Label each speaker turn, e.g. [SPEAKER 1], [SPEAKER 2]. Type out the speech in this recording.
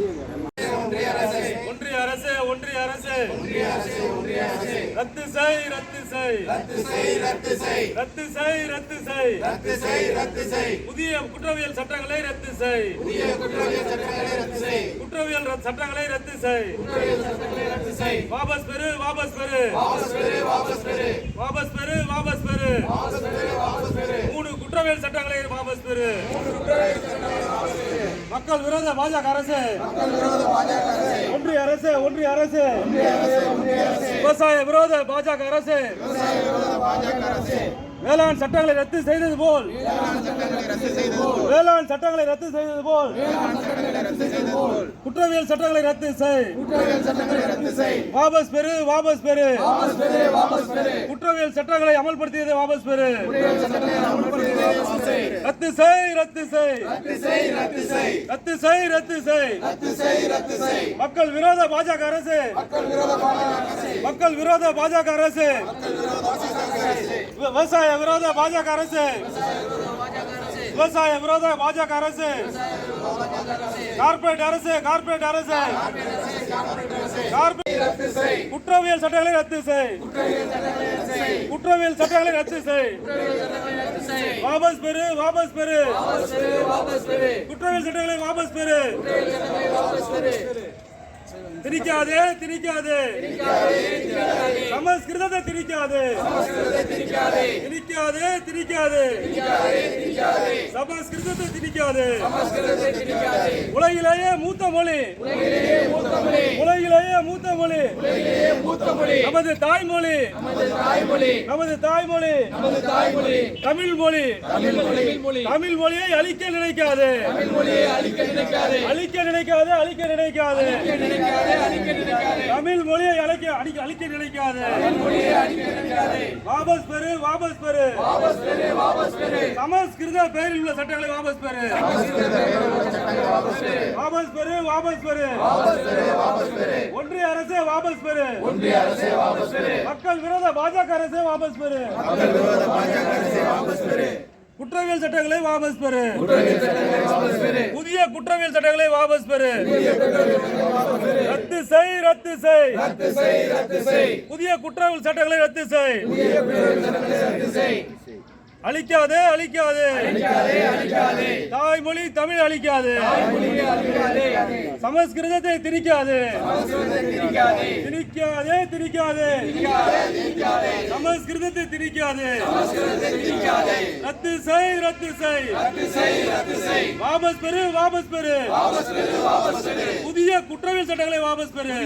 [SPEAKER 1] ஒன்றிய அரசு. ஒன்றிய அரசு ரத்து செய் ரத்து செய். ரத்து செய் ரத்து செய். ரத்து செய் ரத்து செய். ரத்து செய் ரத்து செய். புதிய குற்றவியல் சட்டங்களை ரத்து செய். புதிய குற்றவியல் சட்டங்களை ரத்து செய். குற்றவியல் சட்டங்களை ரத்து செய். வாபஸ் பெறு வாபஸ் பெறு. வாபஸ் பெறு வாபஸ் பெறு. வாபஸ் பெறு வாபஸ் பெறு. வாபஸ் பெறு மூணு குற்றவியல் சட்டங்களை வாபஸ் பெறு மக்கள் விரோத பாஜக அரசு. ஒன்றிய அரசு ஒன்றிய அரசு. விவசாய விரோத பாஜக அரசு. வேளாண் சட்டங்களை ரத்து செய்தது போல். வேளாண் சட்டங்களை ரத்து செய்தது போல். குற்றவியல் சட்டங்களை ரத்து செய். வாபஸ் பெறு வாபஸ் பெறு. குற்றவியல் சட்டங்களை அமல்படுத்தியதை வாபஸ் பெறு. ரத்து செய் ரத்து செய். ரத்து செய் ரத்து செய். மக்கள் விரோத பாஜக அரசு. மக்கள் விரோத பாஜக அரசு. விவசாய விரோத பாஜக அரசு. விவசாய விரோத பாஜக அரசு. கார்ப்பரேட் அரசு கார்பரேட் அரசு. குற்றவியல் சட்டங்களை ரத்து செய். குற்றவியல் சட்டங்களை ரத்து செய். வாபஸ் பெறு வாபஸ் பெறு. குற்றவியல் சட்டங்களை வாபஸ் பெறு. திணிக்காதே திணிக்காதே சமஸ்கிருதத்தை திணிக்காதே திணிக்காதே திணிக்காதே சமஸ்கிருதத்தை திணிக்காதே உலகிலேயே மூத்த மொழி உலகிலேயே மூத்த மொழி நமது தாய்மொழி நமது தாய்மொழி தமிழ் மொழி தமிழ் மொழியை அழிக்க நினைக்காது அழிக்க நினைக்காது அழிக்க நினைக்காது அழிக்க நினைக்காது தமிழ் மொழியை அழைக்க அழிக்க அழிக்க நினைக்காது. வாபஸ் பெரு வாபஸ் பெரு சமஸ்கிருத பெயரில் உள்ள சட்டங்களை வாபஸ் பெரு வாபஸ் பெரு வாபஸ் பெரு ஒன்றிய அரசே வாபஸ் பெரு மக்கள் விரோத பாஜக அரசே வாபஸ் பெரு குற்றவியல் சட்டங்களை வாபஸ் பெறு. புதிய குற்றவியல் சட்டங்களை வாபஸ் பெறு. ரத்து செய் ரத்து செய். புதிய குற்றவியல் சட்டங்களை ரத்து செய். புதிய குற்றவியல் சட்டங்களை ரத்து செய். அழிக்காதே அழிக்காதே. தாய்மொழி தமிழ் அழிக்காதே. சமஸ்கிருதத்தை திணிக்காதே. திணிக்காதே. திணிக்காதே சமஸ்கிருதத்தை திணிக்காதே. ரத்து செய் ரத்து செய். வாபஸ் பெறு வாபஸ் பெறு. புதிய குற்றவியல் சட்டங்களை வாபஸ் பெறு.